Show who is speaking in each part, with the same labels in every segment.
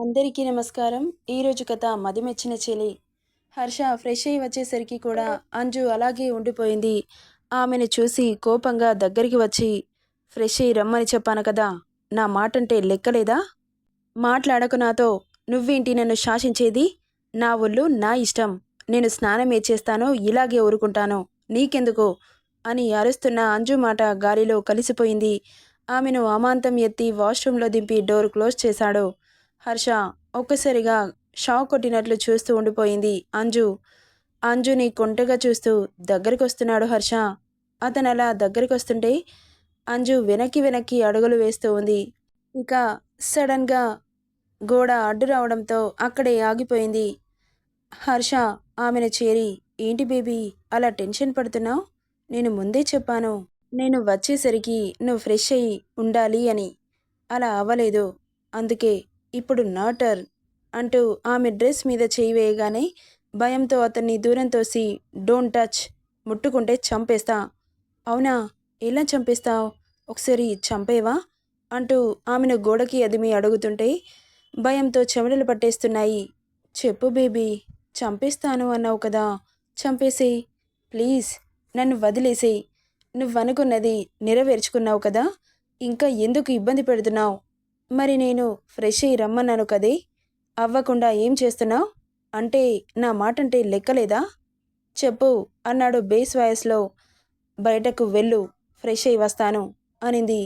Speaker 1: అందరికీ నమస్కారం. ఈరోజు కథ మదిమెచ్చిన చెలి. హర్ష ఫ్రెష్ అయ్యి వచ్చేసరికి కూడా అంజు అలాగే ఉండిపోయింది. ఆమెను చూసి కోపంగా దగ్గరికి వచ్చి ఫ్రెష్ అయ్యి రమ్మని చెప్పాను కదా నా మాటంటే లెక్కలేదా? మాట్లాడకు నాతో. నువ్వేంటి నన్ను శాసించేది? నా ఒళ్ళు నా ఇష్టం. నేను స్నానం ఏ చేస్తానో ఇలాగే ఊరుకుంటాను. నీకెందుకు? అని అరుస్తున్న అంజు మాట గాలిలో కలిసిపోయింది. ఆమెను అమాంతం ఎత్తి వాష్రూంలో దింపి డోర్ క్లోజ్ చేశాడు. హర్ష ఒక్కసారిగా షాక్ కొట్టినట్లు చూస్తూ ఉండిపోయింది అంజు. అంజుని కొంటగా చూస్తూ దగ్గరికి వస్తున్నాడు హర్ష. అతను అలా దగ్గరికి వస్తుంటే అంజు వెనక్కి వెనక్కి అడుగులు వేస్తూ ఉంది. ఇక సడన్గా గోడ అడ్డు రావడంతో అక్కడే ఆగిపోయింది. హర్ష ఆమెను చేరి ఏంటి బేబీ అలా టెన్షన్ పడుతున్నావు? నేను ముందే చెప్పాను. నేను వచ్చేసరికి నువ్వు ఫ్రెష్ అయ్యి ఉండాలి అని. అలా అవ్వలేదు. అందుకే ఇప్పుడు నాటర్ అంటూ ఆమె డ్రెస్ మీద చేయి వేయగానే భయంతో అతన్ని దూరం తోసి డోంట్ టచ్ ముట్టుకుంటే చంపేస్తా. అవునా? ఎలా చంపేస్తావు? ఒకసారి చంపేవా? అంటూ ఆమెను గోడకి అదిమి అడుగుతుంటే భయంతో చెమటలు పట్టేస్తున్నాయి. చెప్పు బేబీ చంపేస్తాను అన్నావు కదా చంపేసేయ్. ప్లీజ్ నన్ను వదిలేసేయ్. నువ్వనుకున్నది నెరవేర్చుకున్నావు కదా ఇంకా ఎందుకు ఇబ్బంది పెడుతున్నావు? మరి నేను ఫ్రెష్ అయ్యి రమ్మన్నాను కదే. అవ్వకుండా ఏం చేస్తున్నావు? అంటే నా మాటంటే లెక్కలేదా? చెప్పు అన్నాడు బేస్ వాయిస్లో. బయటకు వెళ్ళు ఫ్రెష్ అయ్యి వస్తాను అనింది.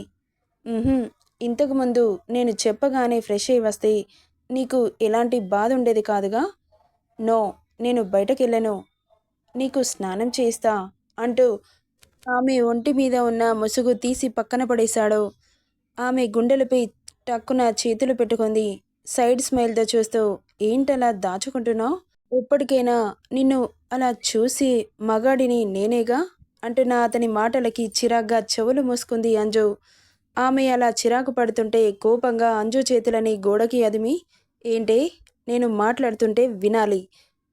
Speaker 1: ఇంతకుముందు నేను చెప్పగానే ఫ్రెష్ అయ్యి వస్తే నీకు ఎలాంటి బాధ ఉండేది కాదుగా? నో నేను బయటకు వెళ్ళను నీకు స్నానం చేయిస్తా అంటూ ఆమె ఒంటి మీద ఉన్న ముసుగు తీసి పక్కన పడేశాడు. ఆమె గుండెలపై టక్కున చేతులు పెట్టుకుంది. సైడ్ స్మైల్తో చూస్తూ ఏంటలా దాచుకుంటున్నావు? ఇప్పటికైనా నిన్ను అలా చూసి మగాడిని నేనేగా? అంటున్న అతని మాటలకి చిరాగ్గా చెవులు మూసుకుంది అంజు. ఆమె అలా చిరాకు పడుతుంటే కోపంగా అంజు చేతులని గోడకి అదిమి ఏంటే? నేను మాట్లాడుతుంటే వినాలి.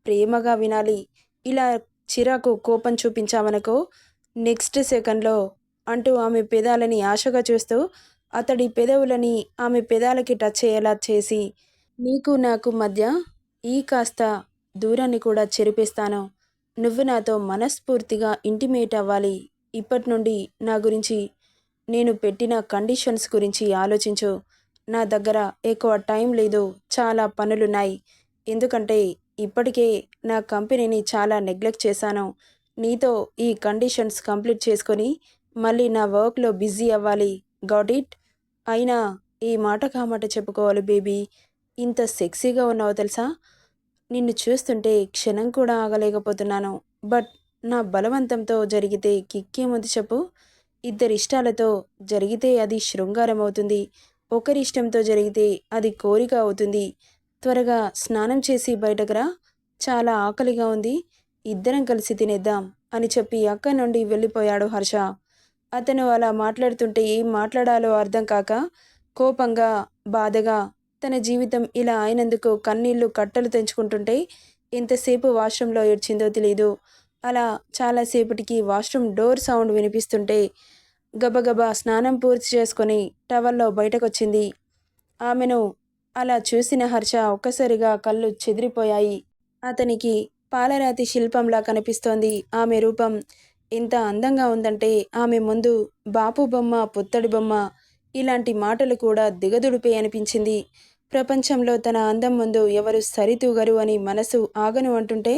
Speaker 1: ప్రేమగా వినాలి. ఇలా చిరాకు కోపం చూపించామనుకో నెక్స్ట్ సెకండ్లో అంటూ ఆమె పెదాలని ఆశగా చూస్తూ అతడి పెదవులని ఆమె పెదాలకి టచ్ అయ్యేలా చేసి నీకు నాకు మధ్య ఈ కాస్త దూరాన్ని కూడా చెరిపేస్తాను. నువ్వు నాతో మనస్ఫూర్తిగా ఇంటిమేట్ అవ్వాలి. ఇప్పటి నుండి నా గురించి నేను పెట్టిన కండిషన్స్ గురించి ఆలోచించు. నా దగ్గర ఎక్కువ టైం లేదు చాలా పనులున్నాయి. ఎందుకంటే ఇప్పటికే నా కంపెనీని చాలా నెగ్లెక్ట్ చేశాను. నీతో ఈ కండిషన్స్ కంప్లీట్ చేసుకొని మళ్ళీ నా వర్క్లో బిజీ అవ్వాలి. Got it? అయినా ఈ మాట కామాట చెప్పుకోవాలి బేబీ. ఇంత సెక్సీగా ఉన్నావు తెలుసా? నిన్ను చూస్తుంటే క్షణం కూడా ఆగలేకపోతున్నాను. బట్ నా బలవంతంతో జరిగితే కిక్కేముంది చెప్పు? ఇద్దరి ఇష్టాలతో జరిగితే అది శృంగారం అవుతుంది ఒకరి ఇష్టంతో జరిగితే అది కోరిక అవుతుంది. త్వరగా స్నానం చేసి బయటకురా చాలా ఆకలిగా ఉంది. ఇద్దరం కలిసి తినేద్దాం అని చెప్పి అక్కడి నుండి వెళ్ళిపోయాడు హర్ష. అతను అలా మాట్లాడుతుంటే ఏం మాట్లాడాలో అర్థం కాక కోపంగా బాధగా తన జీవితం ఇలా అయినందుకు కన్నీళ్ళు కట్టలు తెంచుకుంటుంటే ఎంతసేపు వాష్రూమ్లో ఏడ్చిందో తెలియదు అలా చాలాసేపటికి వాష్రూమ్ డోర్ సౌండ్ వినిపిస్తుంటే గబగబా స్నానం పూర్తి చేసుకొని టవల్లో బయటకొచ్చింది. ఆమెను అలా చూసిన హర్ష ఒక్కసారిగా కళ్ళు చెదిరిపోయాయి. అతనికి పాలరాతి శిల్పంలా కనిపిస్తోంది. ఆమె రూపం ఎంత అందంగా ఉందంటే ఆమె ముందు బాపు బొమ్మ పుత్తడి బొమ్మ ఇలాంటి మాటలు కూడా దిగదుడిపే అనిపించింది. ప్రపంచంలో తన అందం ముందు ఎవరు సరితూగరు అని మనసు ఆగను అంటుంటే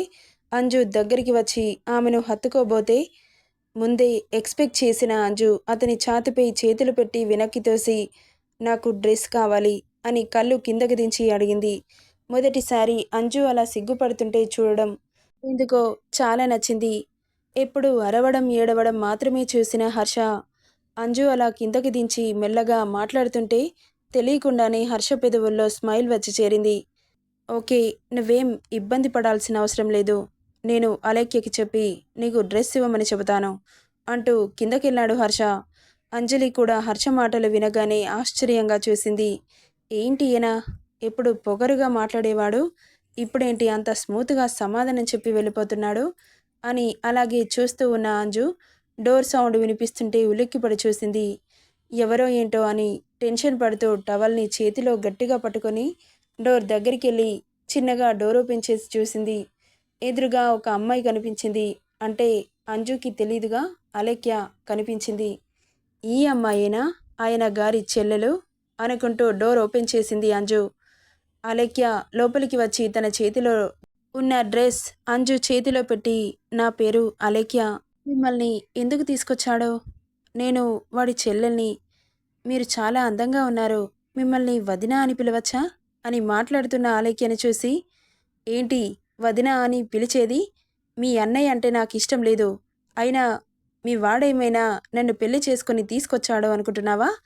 Speaker 1: అంజు దగ్గరికి వచ్చి ఆమెను హత్తుకోబోతే ముందే ఎక్స్పెక్ట్ చేసిన అంజు అతని ఛాతిపై చేతులు పెట్టి వెనక్కి తోసి నాకు డ్రెస్ కావాలి అని కళ్ళు కిందకి దించి అడిగింది. మొదటిసారి అంజు అలా సిగ్గుపడుతుంటే చూడడం ఎందుకో చాలా నచ్చింది. ఎప్పుడు అరవడం ఏడవడం మాత్రమే చూసిన హర్ష అంజు అలా కిందకి దించి మెల్లగా మాట్లాడుతుంటే తెలియకుండానే హర్ష పెదవుల్లో స్మైల్ వచ్చి చేరింది. ఓకే నువ్వేం ఇబ్బంది పడాల్సిన అవసరం లేదు. నేను అలేఖ్యకి చెప్పి నీకు డ్రెస్ ఇవ్వమని చెబుతాను అంటూ కిందకెళ్ళాడు హర్ష. అంజలి కూడా హర్ష మాటలు వినగానే ఆశ్చర్యంగా చూసింది. ఏంటి ఈయన? ఎప్పుడు పొగరుగా మాట్లాడేవాడు? ఇప్పుడేంటి అంత స్మూత్గా సమాధానం చెప్పి వెళ్ళిపోతున్నాడు? అని అలాగే చూస్తూ ఉన్న అంజు డోర్ సౌండ్ వినిపిస్తుంటే ఉలిక్కిపడి చూసింది. ఎవరో ఏంటో అని టెన్షన్ పడుతూ టవల్ని చేతిలో గట్టిగా పట్టుకొని డోర్ దగ్గరికి వెళ్ళి చిన్నగా డోర్ ఓపెన్ చేసి చూసింది. ఎదురుగా ఒక అమ్మాయి కనిపించింది. అంటే అంజుకి తెలీదుగా అలేఖ్య కనిపించింది. ఈ అమ్మాయేనా? ఆయన గారి చెల్లెలు? అనుకుంటూ డోర్ ఓపెన్ చేసింది అంజు. అలేఖ్య లోపలికి వచ్చి తన చేతిలో ఉన్న డ్రెస్ అంజు చేతిలో పెట్టి నా పేరు అలేఖ్య. మిమ్మల్ని ఎందుకు తీసుకొచ్చాడో? నేను వాడి చెల్లెల్ని. మీరు చాలా అందంగా ఉన్నారు. మిమ్మల్ని వదిన అని పిలవచ్చా? అని మాట్లాడుతున్న ఆలేఖ్యను చూసి ఏంటి వదిన అని పిలిచేది? మీ అన్నయ్య అంటే నాకు ఇష్టం లేదు. అయినా మీ వాడేమైనా నన్ను పెళ్ళి చేసుకుని తీసుకొచ్చాడో అనుకుంటున్నావా?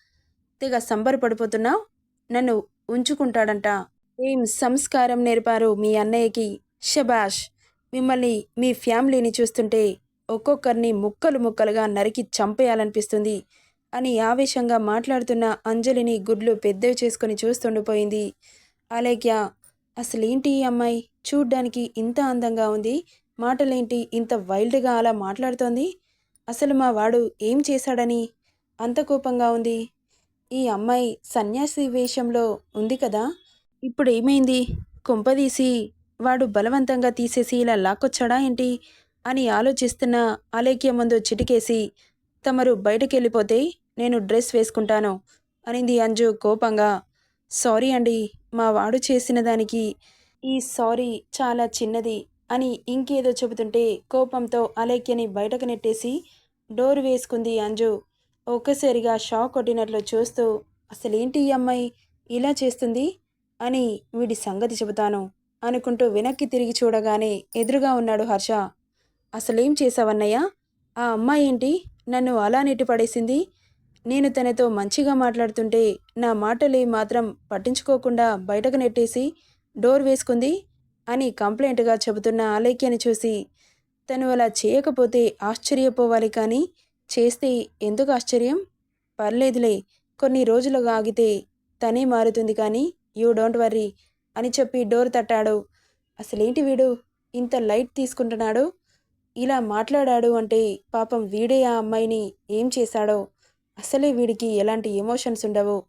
Speaker 1: తెగ సంబరపడిపోతున్నావు. నన్ను ఉంచుకుంటాడంట. ఏం సంస్కారం నేర్పారు మీ అన్నయ్యకి? షబాష్ మిమ్మల్ని మీ ఫ్యామిలీని చూస్తుంటే ఒక్కొక్కరిని ముక్కలు ముక్కలుగా నరికి చంపేయాలనిపిస్తుంది అని ఆవేశంగా మాట్లాడుతున్న అంజలిని గుడ్లు పెద్దవి చేసుకుని చూస్తుండిపోయింది అలేఖ్య అసలేంటి ఈ అమ్మాయి? చూడ్డానికి ఇంత అందంగా ఉంది. మాటలేంటి ఇంత వైల్డ్గా అలా మాట్లాడుతోంది? అసలు మా వాడు ఏం చేశాడని? అంత కోపంగా ఉంది. ఈ అమ్మాయి సన్యాసి వేషంలో ఉంది కదా? ఇప్పుడు ఏమైంది? కుంపదీసి వాడు బలవంతంగా తీసేసి ఇలా లాక్కొచ్చాడా ఏంటి? అని ఆలోచిస్తున్న అలేఖ్య ముందు చిటికేసి తమరు బయటకెళ్ళిపోతే నేను డ్రెస్ వేసుకుంటాను అనింది అంజు కోపంగా. సారీ అండి మా వాడు చేసిన దానికి ఈ సారీ చాలా చిన్నది అని ఇంకేదో చెబుతుంటే కోపంతో అలేఖ్యని బయటకు నెట్టేసి డోర్ వేసుకుంది అంజు. ఒక్కసారిగా షాక్ కొట్టినట్లు చూస్తూ అసలేంటి ఈ అమ్మాయి? ఇలా చేస్తుంది? అని వీడి సంగతి చెబుతాను. అనుకుంటూ వెనక్కి తిరిగి చూడగానే ఎదురుగా ఉన్నాడు హర్ష. అసలేం చేశావన్నయ్య? ఆ అమ్మాయి ఏంటి? నన్ను అలా నెట్టి పడేసింది నేను తనతో మంచిగా మాట్లాడుతుంటే నా మాటలే మాత్రం పట్టించుకోకుండా బయటకు నెట్టేసి డోర్ వేసుకుంది అని కంప్లైంట్గా చెబుతున్న ఆలేఖ్యని చూసి. తను అలా చేయకపోతే ఆశ్చర్యపోవాలి కానీ చేస్తే ఎందుకు ఆశ్చర్యం? పర్లేదులే కొన్ని రోజులుగా ఆగితే తనే మారుతుంది కానీ యూ డోంట్ వర్రీ. అని చెప్పి డోర్ తట్టాడు. అసలేంటి వీడు? ఇంత లైట్ తీసుకుంటున్నాడు? ఇలా మాట్లాడాడు అంటే పాపం వీడే ఆ అమ్మాయిని ఏం చేశాడో? అసలే వీడికి ఎలాంటి ఎమోషన్స్ ఉండవు.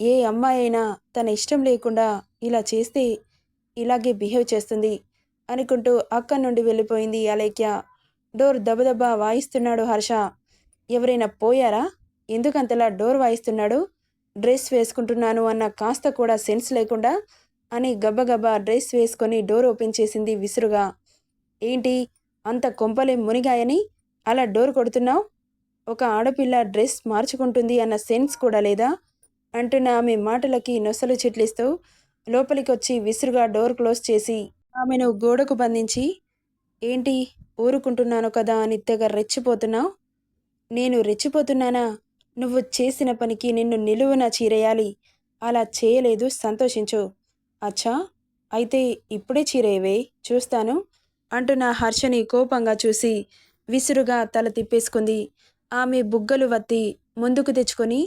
Speaker 1: ఏ అమ్మాయి అయినా తన ఇష్టం లేకుండా ఇలా చేస్తే ఇలాగే బిహేవ్ చేస్తుంది అనుకుంటూ అక్కడి నుండి వెళ్ళిపోయింది అలేఖ్య. డోర్ దబదబా వాయిస్తున్నాడు హర్ష. ఎవరైనా పోయారా? ఎందుకంతలా డోర్ వాయిస్తున్నాడు? డ్రెస్ వేసుకుంటున్నాను అన్న కాస్త కూడా సెన్స్ లేకుండా అని గబగబా డ్రెస్ వేసుకొని డోర్ ఓపెన్ చేసింది విసురుగా. ఏంటి? అంత కొంపలే మునిగాయని? అలా డోర్ కొడుతున్నావు? ఒక ఆడపిల్ల డ్రెస్ మార్చుకుంటుంది అన్న సెన్స్ కూడా లేదా? అంటున్న ఆమె మాటలకి నొసలు చిట్లిస్తూ లోపలికి వచ్చి విసురుగా డోర్ క్లోజ్ చేసి ఆమెను గోడకు బంధించి ఏంటి? ఊరుకుంటున్నాను కదా అని తెగ రెచ్చిపోతున్నావు? నేను రెచ్చిపోతున్నానా? నువ్వు చేసిన పనికి నిన్ను నిలువున చీరేయాలి. అలా చేయలేదు సంతోషించు. అచ్చా అయితే ఇప్పుడే చీరేవే చూస్తాను అంటున్న హర్షని కోపంగా చూసి విసురుగా తల తిప్పేసుకుంది. ఆమె బుగ్గలు వత్తి ముందుకు తెచ్చుకొని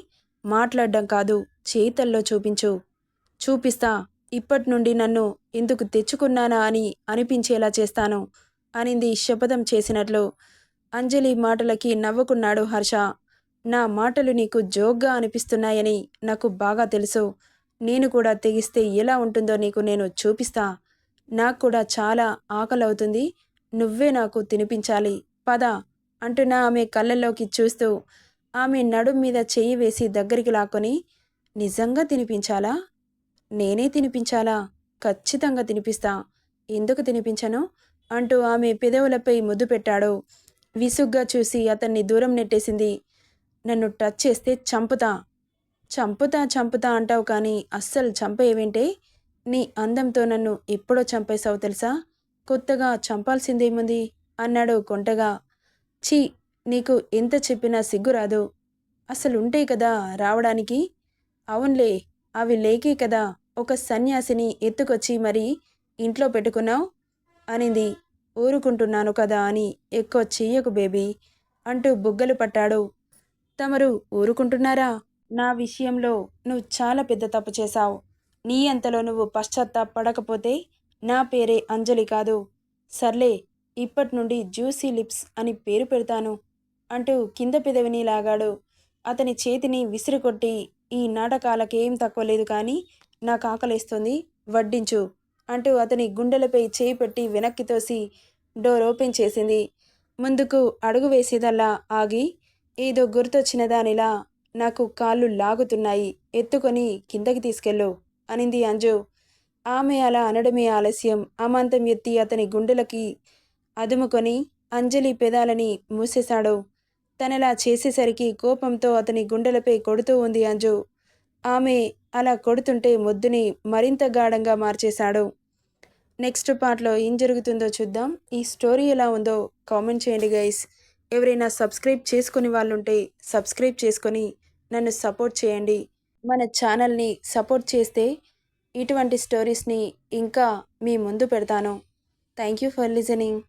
Speaker 1: మాట్లాడడం కాదు చేతల్లో చూపించు. చూపిస్తా ఇప్పటి నుండి నన్ను ఎందుకు తెచ్చుకున్నానా అని అనిపించేలా చేస్తాను అనింది శపథం చేసినట్లు. అంజలి మాటలకి నవ్వుకున్నాడు హర్ష. నా మాటలు నీకు జోగ్గా అనిపిస్తున్నాయని నాకు బాగా తెలుసు. నేను కూడా తెగిస్తే ఎలా ఉంటుందో నీకు నేను చూపిస్తా. నాకు కూడా చాలా ఆకలవుతుంది. నువ్వే నాకు తినిపించాలి. పద అంటున్న ఆమె కళ్ళల్లోకి చూస్తూ. ఆమె నడుం మీద చెయ్యి వేసి దగ్గరికి లాక్కొని నిజంగా తినిపించాలా? నేనే తినిపించాలా? ఖచ్చితంగా తినిపిస్తా. ఎందుకు తినిపించను? అంటూ ఆమె పెదవులపై ముద్దు పెట్టాడు. విసుగ్గా చూసి అతన్ని దూరం నెట్టేసింది. నన్ను టచ్ చేస్తే చంపుతా. చంపుతా చంపుతా అంటావు కానీ అస్సలు చంపేవేంటే? నీ అందంతో నన్ను ఎప్పుడో చంపేశావు తెలుసా? కొత్తగా చంపాల్సిందేముంది? అన్నాడు కొంటగా. ఛీ నీకు ఎంత చెప్పినా సిగ్గురాదు అసలుంటే కదా రావడానికి? అవునులే అవి లేకే కదా ఒక సన్యాసిని ఎత్తుకొచ్చి మరి ఇంట్లో పెట్టుకున్నావు? అనింది. ఊరుకుంటున్నాను కదా అని ఎక్కువ చెయ్యకు బేబీ అంటూ బుగ్గలు పట్టాడు. తమరు ఊరుకుంటున్నారా? నా విషయంలో నువ్వు చాలా పెద్ద తప్పు చేశావు. నీ అంతలో నువ్వు పశ్చాత్తాపడకపోతే నా పేరే అంజలి కాదు. సర్లే ఇప్పటి నుండి జ్యూసీ లిప్స్ అని పేరు పెడతాను అంటూ కింద పెదవిని లాగాడు. అతని చేతిని విసిరికొట్టి ఈ నాటకాలకేం తక్కువ లేదు కానీ నాకు ఆకలిస్తుంది వడ్డించు అంటూ అతని గుండెలపై చేయి పెట్టి వెనక్కి తోసి డోర్ ఓపెన్ చేసింది. ముందుకు అడుగు వేసేదల్లా ఆగి ఏదో గుర్తొచ్చిన దానిలా నాకు కాళ్ళు లాగుతున్నాయి. ఎత్తుకొని కిందకి తీసుకెళ్ళు అనింది అంజు. ఆమె అలా అనడమే ఆలస్యం. అమాంతం ఎత్తి అతని గుండెలకి అదుముకొని అంజలి పెదాలని మూసేశాడు. తనలా చేసేసరికి కోపంతో అతని గుండెలపై కొడుతూ ఉంది అంజు. ఆమె అలా కొడుతుంటే మొద్దుని మరింత గాఢంగా మార్చేశాడు. నెక్స్ట్ పార్ట్లో ఏం జరుగుతుందో చూద్దాం. ఈ స్టోరీ ఎలా ఉందో కామెంట్ చేయండి గైస్. ఎవరైనా సబ్స్క్రైబ్ చేసుకుని వాళ్ళుంటే సబ్స్క్రైబ్ చేసుకొని నన్ను సపోర్ట్ చేయండి. మన ఛానల్ని సపోర్ట్ చేస్తే ఇటువంటి స్టోరీస్ని ఇంకా మీ ముందు పెడతాను. Thank you for listening.